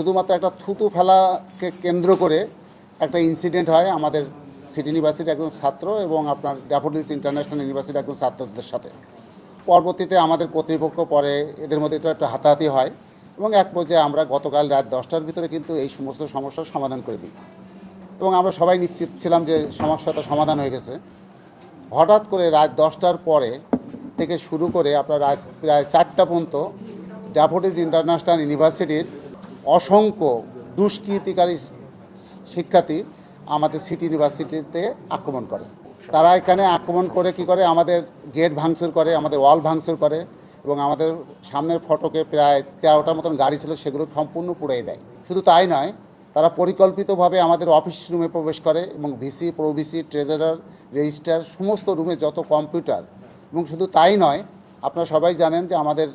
শুধুমাত্র একটা থুতু ফেলাকে কেন্দ্র করে একটা ইনসিডেন্ট হয় আমাদের সিটি ইউনিভার্সিটির একজন ছাত্র এবং আপনার ড্যাফোডিলস ইন্টারন্যাশনাল ইউনিভার্সিটির একজন ছাত্রদের সাথে। পরবর্তীতে আমাদের কর্তৃপক্ষ পরে এদের মধ্যে তো একটা হাতাহাতি হয় এবং এক পর্যায়ে আমরা গতকাল রাত দশটার ভিতরে কিন্তু এই সমস্ত সমস্যার সমাধান করে দিই। এবং আমরা সবাই নিশ্চিত ছিলাম যে সমস্যাটা সমাধান হয়ে গেছে। হঠাৎ করে রাত দশটার পরে থেকে শুরু করে আপনার রাত প্রায় চারটা পর্যন্ত ড্যাফোডিজ ইন্টারন্যাশনাল ইউনিভার্সিটির অসংখ্য দুষ্কৃতিকারী শিক্ষার্থী আমাদের সিটি ইউনিভার্সিটিতে আক্রমণ করে। তারা এখানে আক্রমণ করে কি করে? আমাদের গেট ভাঙচুর করে, আমাদের ওয়াল ভাঙচুর করে এবং আমাদের সামনের ফটকে প্রায় তেরোটার মতন গাড়ি ছিল, সেগুলো সম্পূর্ণ পুড়িয়ে দেয়। শুধু তাই নয়, তারা পরিকল্পিতভাবে আমাদের অফিস রুমে প্রবেশ করে এবং ভিসি, প্রভিসি, ট্রেজারার রেজিস্টার সমস্ত রুমে যত কম্পিউটার এবং শুধু তাই নয়, আপনারা সবাই জানেন যে আমাদের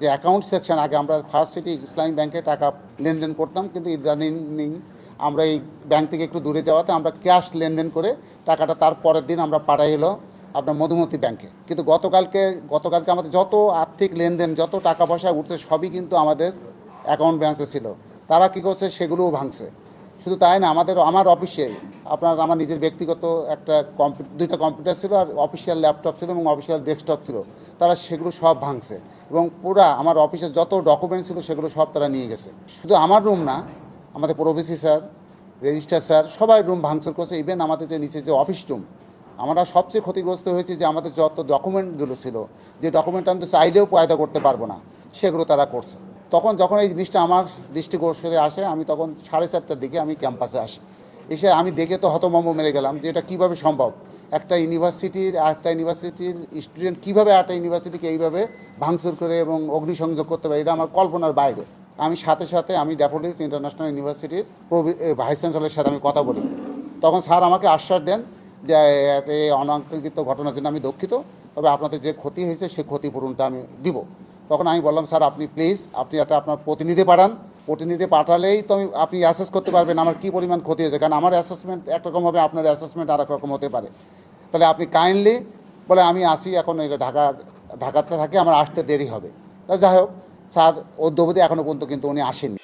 যে অ্যাকাউন্ট সেকশন আগে আমরা ফার্স্ট সিটি ইসলামী ব্যাংকে টাকা লেনদেন করতাম, কিন্তু ইদানিং আমরা এই ব্যাংক থেকে একটু দূরে যাওয়াতে আমরা ক্যাশ লেনদেন করে টাকাটা তার পরের দিন আমরা পাঠাই হলো আপনার মধুমতি ব্যাংকে কিন্তু গতকালকে গতকালকে আমাদের যত আর্থিক লেনদেন, যত টাকা পয়সা উঠছে, সবই কিন্তু আমাদের অ্যাকাউন্ট ব্যালেন্সে ছিল। তারা কী করছে? সেগুলোও ভাঙছে। শুধু তাই না, আমাদের, আমার অফিসে আপনার, আমার নিজের ব্যক্তিগত একটা দুইটা কম্পিউটার ছিল আর অফিসিয়াল ল্যাপটপ ছিল এবং অফিসিয়াল ডেস্কটপ ছিল। তারা সেগুলো সব ভাঙছে এবং পুরা আমার অফিসের যত ডকুমেন্ট ছিল সেগুলো সব তারা নিয়ে গেছে। শুধু আমার রুম না, আমাদের pro VC sir registrar sir, সবাই রুম ভাঙচুর করছে। ইভেন আমাদের যে নিচে যে অফিস রুম আমরা সবচেয়ে ক্ষতিগ্রস্ত হয়েছে যে আমাদের যত ডকুমেন্টগুলো ছিল, যে ডকুমেন্ট আমি তো চাইলেও পয়দা করতে পারব না, সেগুলো তারা করছে। তখন যখন এই জিনিসটা আমার দৃষ্টিগোচরে আসে, আমি তখন সাড়ে চারটার দিকে আমি ক্যাম্পাসে আসি। এসে আমি দেখে তো হতমম্ব মেরে গেলাম যে এটা কীভাবে সম্ভব? একটা ইউনিভার্সিটির একটা ইউনিভার্সিটির স্টুডেন্ট কীভাবে একটা ইউনিভার্সিটিকে এইভাবে ভাঙচুর করে এবং অগ্নিসংযোগ করতে পারে, এটা আমার কল্পনার বাইরে। আমি সাথে সাথে আমি ড্যাফোডিলস ইন্টারন্যাশনাল ইউনিভার্সিটির ভাইস চ্যান্সেলরের সাথে আমি কথা বলি। তখন স্যার আমাকে আশ্বাস দেন যে একটা অনাকাঙ্ক্ষিত ঘটনার জন্য আমি দুঃখিত, তবে আপনাদের যে ক্ষতি হয়েছে সেই ক্ষতিপূরণটা আমি দিব। তখন আমি বললাম, স্যার, আপনি প্লিজ আপনি একটা আপনার প্রতিনিধি পাঠান। প্রতিনিধি পাঠালেই তো আমি, আপনি অ্যাসেস করতে পারবেন আমার কী পরিমাণ ক্ষতি হয়েছে। কারণ আমার অ্যাসেসমেন্ট একরকম হবে আপনার অ্যাসেসমেন্ট আর রকম হতে পারে। তাহলে আপনি কাইন্ডলি বলে, আমি আসি এখন ঢাকা, ঢাকাতে থাকি, আমার আসতে দেরি হবে। তা যাই হোক, স্যার অদ্যবধি এখনও পর্যন্ত কিন্তু উনি আসেননি।